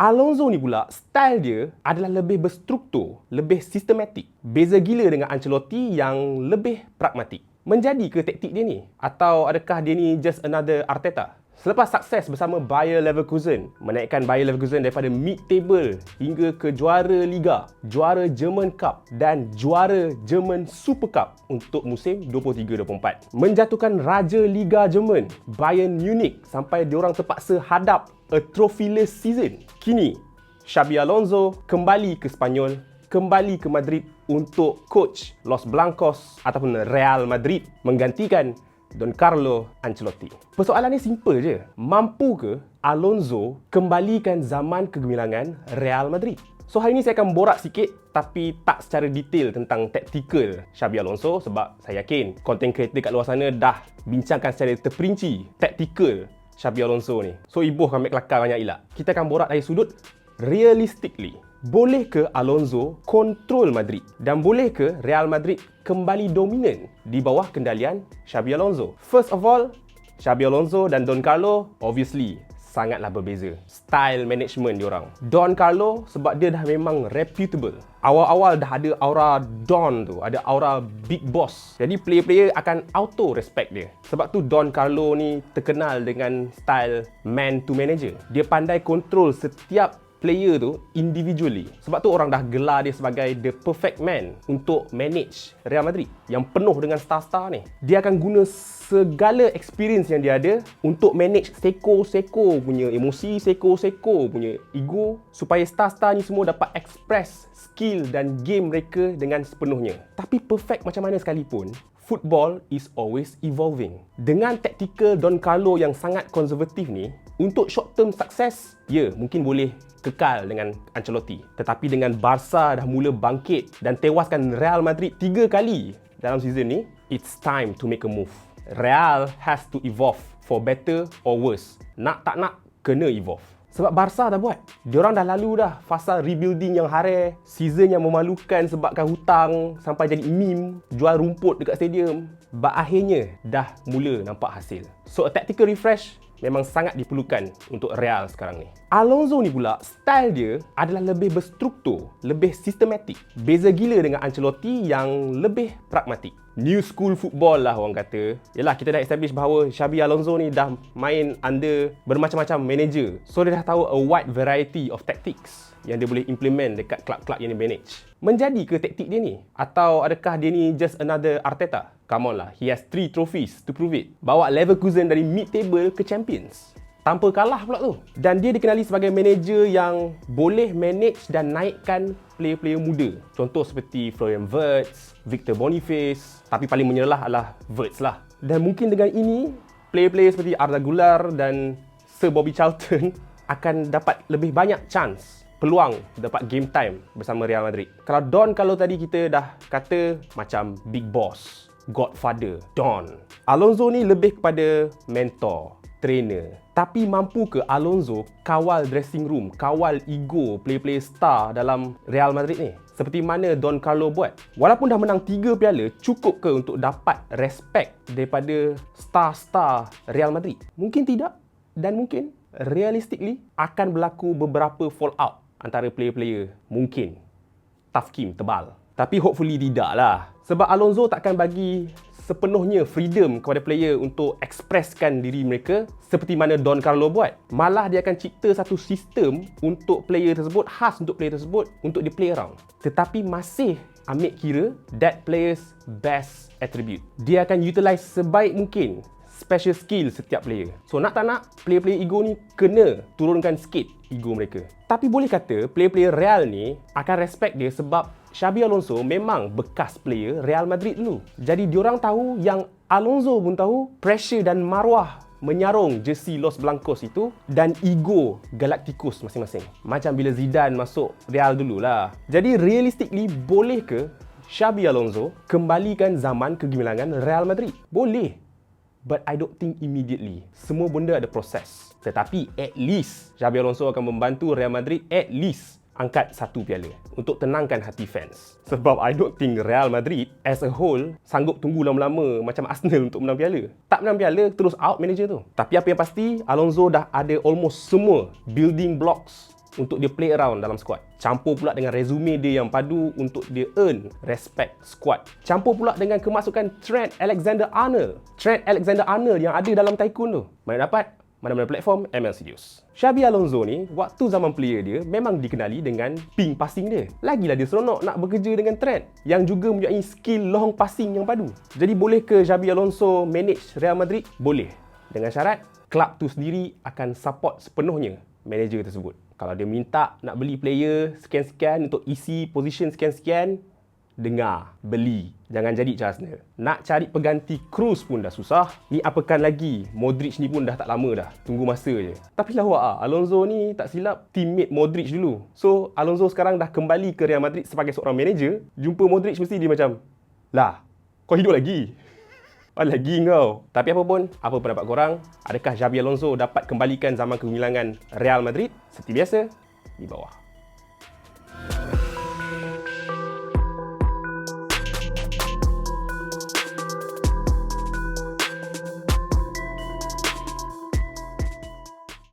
Alonso ni pula, style dia adalah lebih berstruktur, lebih sistematik. Beza gila dengan Ancelotti yang lebih pragmatik. Menjadi ke taktik dia ni? Atau adakah dia ni just another Arteta? Selepas sukses bersama Bayer Leverkusen, menaikkan Bayer Leverkusen daripada mid-table hingga ke juara Liga, juara German Cup dan juara German Super Cup untuk musim 23-24. Menjatuhkan Raja Liga Jerman, Bayern Munich sampai diorang terpaksa hadap a trophyless season. Kini, Xabi Alonso kembali ke Spanyol kembali ke Madrid untuk coach Los Blancos ataupun Real Madrid menggantikan Don Carlo Ancelotti. Persoalan ni simple je. Mampu ke Alonso kembalikan zaman kegemilangan Real Madrid? So hari ni saya akan borak sikit tapi tak secara detail tentang taktikal Xabi Alonso sebab saya yakin content creator kat luar sana dah bincangkan secara terperinci taktikal Xabi Alonso ni. So ibuh kami kelakar banyak ilak. Kita akan borak dari sudut realistically boleh ke Alonso kontrol Madrid dan boleh ke Real Madrid kembali dominan di bawah kendalian Xabi Alonso? First of all, Xabi Alonso dan Don Carlo obviously sangatlah berbeza. Style management diorang. Don Carlo sebab dia dah memang reputable. Awal-awal dah ada aura Don tu, ada aura big boss. Jadi player-player akan auto respect dia. Sebab tu Don Carlo ni terkenal dengan style man to manager. Dia pandai kontrol setiap player tu individually. Sebab tu orang dah gelar dia sebagai the perfect man untuk manage Real Madrid yang penuh dengan star-star ni. Dia akan guna segala experience yang dia ada untuk manage seko-seko punya emosi, seko-seko punya ego supaya star-star ni semua dapat express skill dan game mereka dengan sepenuhnya. Tapi perfect macam mana sekalipun, football is always evolving. Dengan taktikal Don Carlo yang sangat konservatif ni, untuk short term success, ya mungkin boleh kekal dengan Ancelotti. Tetapi dengan Barca dah mula bangkit dan tewaskan Real Madrid tiga kali dalam season ni, it's time to make a move. Real has to evolve for better or worse. Nak tak nak, kena evolve. Sebab Barca dah buat. Diorang dah lalu dah fasa rebuilding yang hare, season yang memalukan sebabkan hutang sampai jadi meme, jual rumput dekat stadium. But akhirnya dah mula nampak hasil. So a tactical refresh memang sangat diperlukan untuk Real sekarang ni. Alonso ni pula, style dia adalah lebih berstruktur, lebih sistematik. Beza gila dengan Ancelotti yang lebih pragmatik. New school football lah orang kata. Yalah, kita dah establish bahawa Xabi Alonso ni dah main under bermacam-macam manager. So, dia dah tahu a wide variety of tactics yang dia boleh implement dekat klub-klub yang dia manage. Menjadi ke taktik dia ni? Atau adakah dia ni just another Arteta? Come on lah, he has three trophies to prove it. Bawa Leverkusen dari mid-table ke Champions. Tanpa kalah pula tu. Dan dia dikenali sebagai manager yang boleh manage dan naikkan player-player muda. Contoh seperti Florian Wirtz, Victor Boniface. Tapi paling menyerlah adalah Wirtz lah. Dan mungkin dengan ini, player-player seperti Arda Gular dan Sir Bobby Charlton akan dapat lebih banyak chance peluang dapat game time bersama Real Madrid. Kalau Don kalau tadi kita dah kata macam big boss, godfather, Don. Alonso ni lebih kepada mentor, trainer. Tapi mampu ke Alonso kawal dressing room, kawal ego player-player star dalam Real Madrid ni? Seperti mana Don Carlo buat. Walaupun dah menang 3 piala, cukup ke untuk dapat respect daripada star-star Real Madrid? Mungkin tidak dan mungkin realistically akan berlaku beberapa fallout antara player-player. Mungkin. Tough tebal. Tapi hopefully tidak lah. Sebab Alonso takkan bagi sepenuhnya freedom kepada player untuk ekspreskan diri mereka seperti mana Don Carlo buat. Malah dia akan cipta satu sistem untuk player tersebut, khas untuk player tersebut untuk di play around. Tetapi masih ambil kira that player's best attribute. Dia akan utilize sebaik mungkin special skill setiap player. So nak tak nak, player-player ego ni kena turunkan sikit ego mereka. Tapi boleh kata player-player Real ni akan respect dia sebab Xabi Alonso memang bekas player Real Madrid dulu. Jadi diorang tahu yang Alonso pun tahu pressure dan maruah menyarung jersey Los Blancos itu dan ego Galacticos masing-masing. Macam bila Zidane masuk Real dululah. Jadi realistically boleh ke Xabi Alonso kembalikan zaman kegemilangan Real Madrid? Boleh. But I don't think immediately. Semua benda ada proses. Tetapi at least Xabi Alonso akan membantu Real Madrid at least angkat satu piala untuk tenangkan hati fans. Sebab I don't think Real Madrid as a whole sanggup tunggu lama-lama macam Arsenal untuk menang piala. Tak menang piala, terus out manager tu. Tapi apa yang pasti, Alonso dah ada almost semua building blocks untuk dia play around dalam squad. Campur pula dengan resume dia yang padu untuk dia earn respect squad. Campur pula dengan kemasukan Trent Alexander-Arnold. Trent Alexander-Arnold yang ada dalam Tycoon tu. Mana dapat? Mana-mana platform ML Studios. Xabi Alonso ni, waktu zaman player dia memang dikenali dengan ping passing dia. Lagilah dia seronok nak bekerja dengan Trent yang juga mempunyai skill long passing yang padu. Jadi boleh ke Xabi Alonso manage Real Madrid? Boleh. Dengan syarat, klub tu sendiri akan support sepenuhnya manager tersebut. Kalau dia minta nak beli player sekian-sekian untuk isi position sekian-sekian, dengar, beli. Jangan jadi macam Arsenal. Nak cari pengganti Cruz pun dah susah. Ni apakan lagi, Modric ni pun dah tak lama dah. Tunggu masa je. Tapi lawak ah, Alonso ni tak silap teammate Modric dulu. So, Alonso sekarang dah kembali ke Real Madrid sebagai seorang manager. Jumpa Modric mesti dia macam, lah, kau hidup lagi? Oh, lagi kau. Tapi apa pun, apa pendapat korang? Adakah Xabi Alonso dapat kembalikan zaman kegemilangan Real Madrid? Seperti biasa, di bawah.